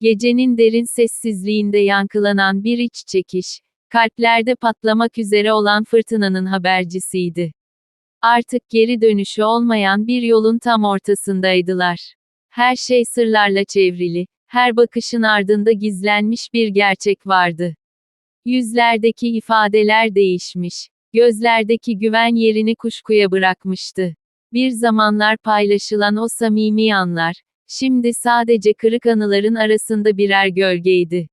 Gecenin derin sessizliğinde yankılanan bir iç çekiş, kalplerde patlamak üzere olan fırtınanın habercisiydi. Artık geri dönüşü olmayan bir yolun tam ortasındaydılar. Her şey sırlarla çevrili, her bakışın ardında gizlenmiş bir gerçek vardı. Yüzlerdeki ifadeler değişmiş, gözlerdeki güven yerini kuşkuya bırakmıştı. Bir zamanlar paylaşılan o samimi anlar, şimdi sadece kırık anıların arasında birer gölgeydi.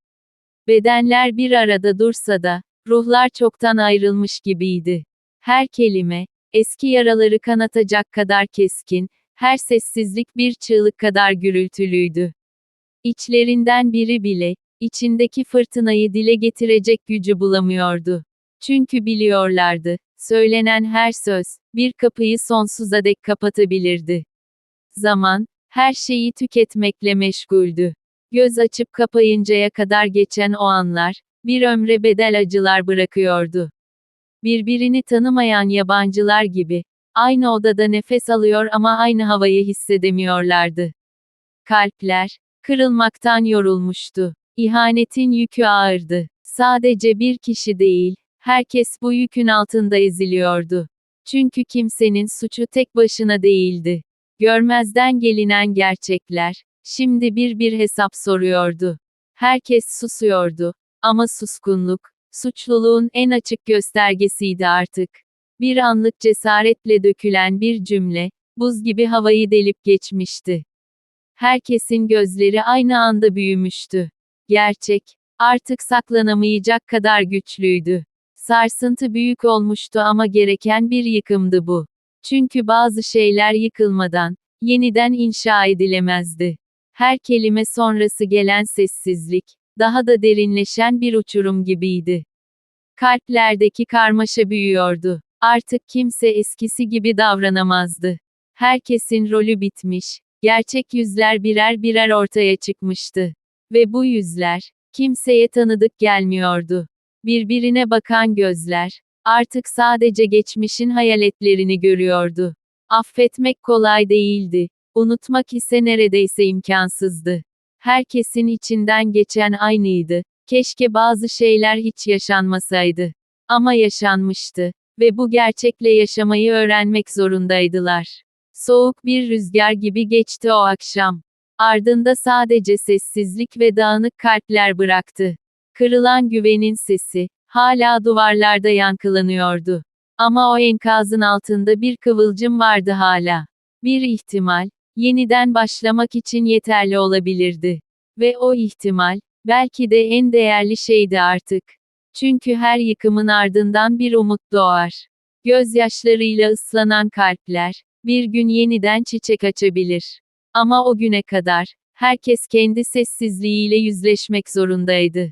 Bedenler bir arada dursa da, ruhlar çoktan ayrılmış gibiydi. Her kelime, eski yaraları kanatacak kadar keskin, her sessizlik bir çığlık kadar gürültülüydü. İçlerinden biri bile, içindeki fırtınayı dile getirecek gücü bulamıyordu. Çünkü biliyorlardı, söylenen her söz, bir kapıyı sonsuza dek kapatabilirdi. Zaman, her şeyi tüketmekle meşguldü. Göz açıp kapayıncaya kadar geçen o anlar, bir ömre bedel acılar bırakıyordu. Birbirini tanımayan yabancılar gibi, aynı odada nefes alıyor ama aynı havayı hissedemiyorlardı. Kalpler, kırılmaktan yorulmuştu. İhanetin yükü ağırdı. Sadece bir kişi değil, herkes bu yükün altında eziliyordu. Çünkü kimsenin suçu tek başına değildi. Görmezden gelinen gerçekler, şimdi bir bir hesap soruyordu. Herkes susuyordu. Ama suskunluk, suçluluğun en açık göstergesiydi artık. Bir anlık cesaretle dökülen bir cümle, buz gibi havayı delip geçmişti. Herkesin gözleri aynı anda büyümüştü. Gerçek, artık saklanamayacak kadar güçlüydü. Sarsıntı büyük olmuştu ama gereken bir yıkımdı bu. Çünkü bazı şeyler yıkılmadan, yeniden inşa edilemezdi. Her kelime sonrası gelen sessizlik, daha da derinleşen bir uçurum gibiydi. Kalplerdeki karmaşa büyüyordu. Artık kimse eskisi gibi davranamazdı. Herkesin rolü bitmiş, gerçek yüzler birer birer ortaya çıkmıştı. Ve bu yüzler, kimseye tanıdık gelmiyordu. Birbirine bakan gözler, artık sadece geçmişin hayaletlerini görüyordu. Affetmek kolay değildi. Unutmak ise neredeyse imkansızdı. Herkesin içinden geçen aynıydı. Keşke bazı şeyler hiç yaşanmasaydı. Ama yaşanmıştı ve bu gerçekle yaşamayı öğrenmek zorundaydılar. Soğuk bir rüzgar gibi geçti o akşam. Ardında sadece sessizlik ve dağınık kalpler bıraktı. Kırılan güvenin sesi, hala duvarlarda yankılanıyordu. Ama o enkazın altında bir kıvılcım vardı hala. Bir ihtimal, yeniden başlamak için yeterli olabilirdi. Ve o ihtimal, belki de en değerli şeydi artık. Çünkü her yıkımın ardından bir umut doğar. Gözyaşlarıyla ıslanan kalpler, bir gün yeniden çiçek açabilir. Ama o güne kadar, herkes kendi sessizliğiyle yüzleşmek zorundaydı.